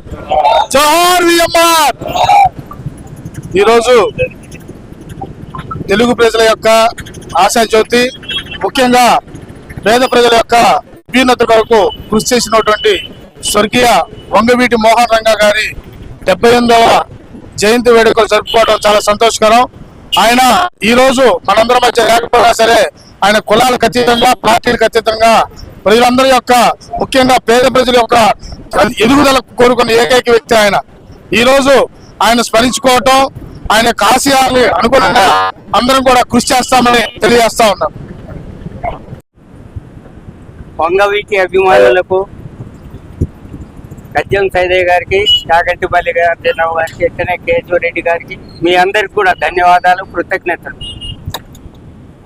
VMR జోహార్ VMR ఈరోజు తెలుగు ప్రజల యొక్క ఆశా జ్యోతి ముఖ్యంగా పేద ప్రజల యొక్క అభ్యున్నత కొరకు కృషి చేసినటువంటి స్వర్గీయ వంగవీటి మోహన్ రంగా గారి డెబ్బై ఎనిమిదవ జయంతి వేడుకలు జరుపుకోవడం చాలా సంతోషకరం. ఆయన ఈ రోజు మనందరం మధ్య లేకపోయినా సరే ఆయన కులాలకు అతీతంగా పార్టీలకు అతీతంగా ప్రజలందరి యొక్క ముఖ్యంగా పేద ప్రజల యొక్క ఎదుగుదల కోరుకున్న ఏకైక వ్యక్తి ఆయన. ఈ రోజు ఆయన స్మరించుకోవటం ఆయన కాశీయాలని ఆశయాల్ని అనుగుణంగా అందరం కూడా కృషి చేస్తామని తెలియజేస్తా ఉన్నాం. వంగవీటి అభిమానులకు గద్యం సైదయ్య గారికి కాగంటిపల్లి గారిరావు గారికి ఎట్టనే కేశవరెడ్డి గారికి మీ అందరికి కూడా ధన్యవాదాలు కృతజ్ఞతలు.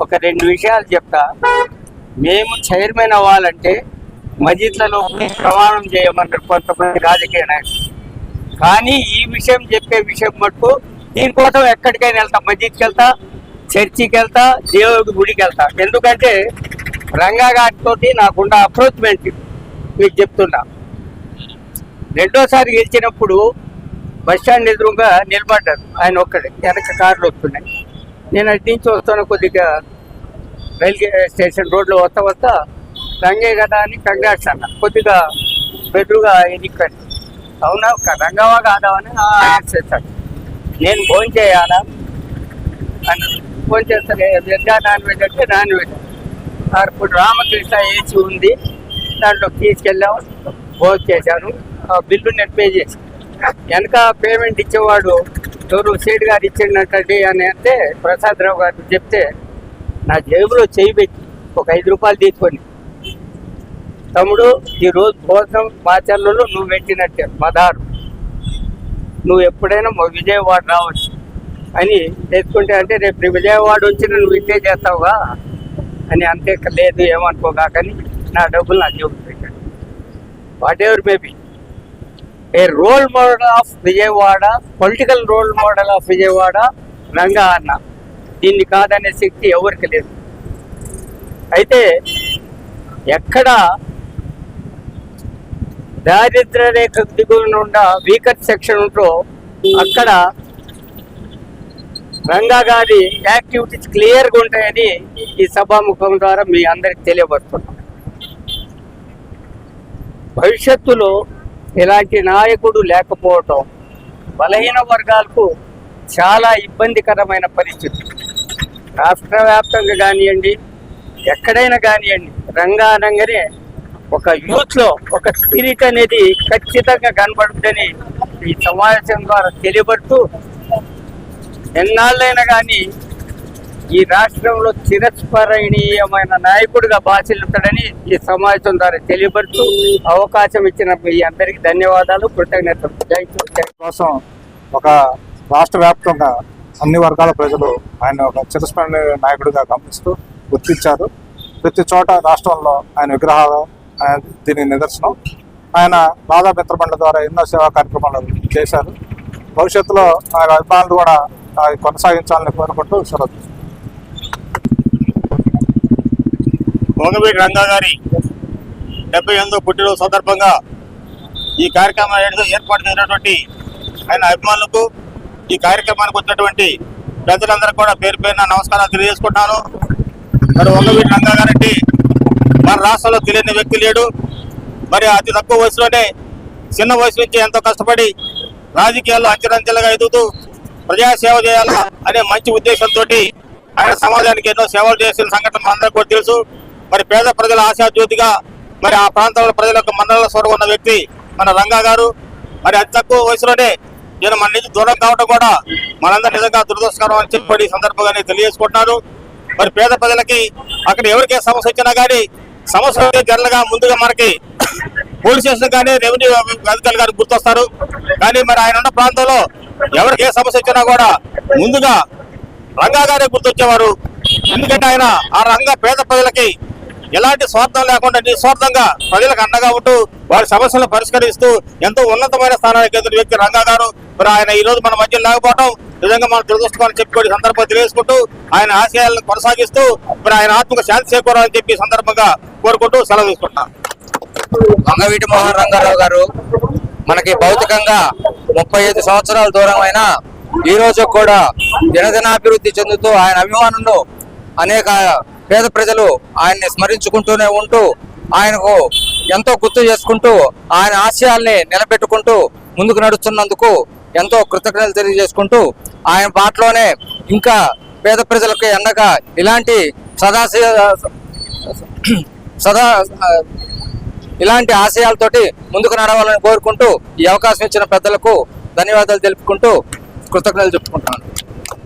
ఒక రెండు విషయాలు చెప్తా. మేము చైర్మన్ అవ్వాలంటే మజిద్లలో ప్రమాణం చేయమన్నారు కొంతమంది రాజకీయ నాయకులు. కానీ ఈ విషయం చెప్పే విషయం మటుకు దీనికోసం ఎక్కడికైనా వెళ్తా మస్జిద్కి వెళ్తా చర్చికి వెళ్తా దేవుడి గుడికి వెళ్తా ఎందుకంటే రంగా గారితో నాకున్న అప్రోచ్మెంట్ మీకు చెప్తున్నా. రెండోసారి గెలిచినప్పుడు బస్ స్టాండ్ ఎదురుగా నిలబడ్డారు. ఆయన ఒక్కడే. వెనక కార్లు వస్తున్నాయి. నేను అటు నుంచి వస్తాను కొద్దిగా రైల్వే స్టేషన్ రోడ్లో వస్తా వస్తా రంగే కదా అని కంగ్రాట్స్ అన్న. కొద్దిగా బెదురుగా ఎన్నికండి అవునా? రంగవా కాదా అని చేస్తాడు. నేను ఫోన్ చేయాలా? అని ఫోన్ చేస్తాను వెజ్ నాన్ వెజ్ అంటే నాన్ వెజ్. ఇప్పుడు రామకృష్ణ ఏసీ ఉంది. దాంట్లో తీసుకెళ్ళాము ఫోన్ చేశాను ఆ బిల్లు నేను పే చేసి వెనక పేమెంట్ ఇచ్చేవాడు ఎవరు? సేటు గారు ఇచ్చిండటండి అని అంటే ప్రసాదరావు గారు చెప్తే నా జేబులో చేయి పెట్టి ఒక ఐదు రూపాయలు తీసుకొని తమ్ముడు ఈ రోజు భోజనం మాచర్లలో నువ్వు పెట్టినట్టే పదహారు నువ్వు ఎప్పుడైనా విజయవాడ రావచ్చు అని తెచ్చుకుంటే అంటే రేపు విజయవాడ వచ్చి నువ్వు ఇట్టే చేస్తావుగా అని అంతే లేదు ఏమనుకోగాకని నా డబ్బులు నా జేబులు పెట్టాడు. Whatever maybe a role model of Vijayawada political role model of Vijayawada Ranga అన్న. దీన్ని కాదనే శక్తి ఎవరికి లేదు. అయితే ఎక్కడ దారిద్ర రేఖ దిగువన ఉన్న వీకర్ సెక్షన్ అక్కడ రంగా గారి యాక్టివిటీస్ క్లియర్గా ఉంటాయని ఈ సభాముఖం ద్వారా మీ అందరికి తెలియబడుతున్నాం భవిష్యత్తులో ఇలాంటి నాయకుడు లేకపోవటం బలహీన వర్గాలకు చాలా ఇబ్బందికరమైన పరిస్థితి. రాష్ట్ర వ్యాప్తంగా కానివ్వండి ఎక్కడైనా కానివ్వండి రంగానంగానే ఒక యూత్లో ఒక స్పిరిట్ అనేది ఖచ్చితంగా కనబడుతుందని ఈ సమావేశం ద్వారా తెలియబడుతూ ఎన్నాళ్ళైనా కానీ ఈ రాష్ట్రంలో చిరస్మరణీయమైన నాయకుడిగా బాసిల్లుతాడని ఈ సమావేశం ద్వారా తెలియబడుతూ అవకాశం ఇచ్చిన మీ అందరికీ ధన్యవాదాలు కృతజ్ఞతలు. జై జై కోసం ఒక రాష్ట్ర వ్యాప్తంగా అన్ని వర్గాల ప్రజలు ఆయన ఒక చిరస్మరణ నాయకుడిగా గమనిస్తూ గుర్తించారు. ప్రతి చోట రాష్ట్రంలో ఆయన విగ్రహాలు ఆయన నిదర్శనం. ఆయన రాధా మిత్రమండలి ద్వారా ఎన్నో సేవా కార్యక్రమాలు చేశారు. భవిష్యత్తులో ఆయన అభిమానులు కూడా ఆ, కొనసాగించాలని కోరుకుంటూ సెలవు. వంగవీటి రంగా గారి డెబ్బై ఎనిమిదో పుట్టినరోజు సందర్భంగా ఈ కార్యక్రమం ఏర్పాటు చేసినటువంటి ఆయన అభిమానులకు ఈ కార్యక్రమానికి వచ్చినటువంటి ప్రజలందరూ కూడా పేరు పేరున నమస్కారాలు తెలియజేసుకుంటున్నాను. మరి వంగవీటి రంగా గారంటే మన రాష్ట్రంలో తెలియని వ్యక్తి లేడు. మరి అతి తక్కువ వయసులోనే చిన్న వయసు నుంచి ఎంతో కష్టపడి రాజకీయాల్లో అంచెలంచెలుగా ఎదుగుతూ ప్రజాసేవ చేయాలా అనే మంచి ఉద్దేశంతో ఆయన సమాజానికి ఎన్నో సేవలు చేసిన సంఘటన అందరికీ కూడా తెలుసు. మరి పేద ప్రజల ఆశాజ్యోతిగా మరి ఆ ప్రాంతంలో ప్రజల యొక్క మండల స్వరం ఉన్న వ్యక్తి మన రంగా గారు. మరి అతి తక్కువ వయసులోనే నేను మన నుంచి దూరం కావడం కూడా మనందరూ నిజంగా దురదృష్టకరం అని చెప్పి ఈ సందర్భంగా మరి పేద ప్రజలకి అక్కడ ఎవరికే సమస్య వచ్చినా కానీ సంవత్సరం జనరల్గా ముందుగా మనకి పోలీస్ స్టేషన్ కానీ రెవెన్యూ అధికారులు గారు గుర్తొస్తారు. కానీ మరి ఆయన ఉన్న ప్రాంతంలో ఎవరికి ఏ సమస్య వచ్చినా కూడా ముందుగా రంగా గారే గుర్తొచ్చేవారు. ఎందుకంటే ఆయన ఆ రంగా పేద ప్రజలకి ఎలాంటి స్వార్థం లేకుండా నిస్వార్థంగా ప్రజలకు అండగా ఉంటూ వారి సమస్యలను పరిష్కరిస్తూ ఎంతో ఉన్నతమైన స్థానానికి ఎదురు వ్యక్తి రంగా గారు. మరి ఆయన ఈ రోజు మన మధ్య లేకపోవడం నిజంగా మనం దురదృష్టమని చెప్పుకోవడం సందర్భంగా తెలియజేసుకుంటూ ఆయన ఆశయాలను కొనసాగిస్తూ మరి ఆయన ఆత్మకు శాంతి చేకూరాలని చెప్పి సందర్భంగా కోరుకుంటూ సెలవు తీసుకుంటాం వంగవీటి మోహన్ రంగారావు గారు మనకి భౌతికంగా ముప్పై ఐదు సంవత్సరాల దూరం అయినా ఈ రోజు కూడా దినదినాభివృద్ధి చెందుతూ ఆయన అభిమానులు అనేక పేద ప్రజలు ఆయన్ని స్మరించుకుంటూనే ఉంటూ ఆయనకు ఎంతో గుర్తు చేసుకుంటూ ఆయన ఆశయాల్ని నిలబెట్టుకుంటూ ముందుకు నడుస్తున్నందుకు ఎంతో కృతజ్ఞతలు తెలియజేసుకుంటూ ఆయన బాటలోనే ఇంకా పేద ప్రజలకు ఎండగా ఇలాంటి సదాశయ సదా ఇలాంటి ఆశయాలతోటి ముందుకు నడవాలని కోరుకుంటూ ఈ అవకాశం ఇచ్చిన పెద్దలకు ధన్యవాదాలు తెలుపుకుంటూ కృతజ్ఞతలు చెప్పుకుంటాను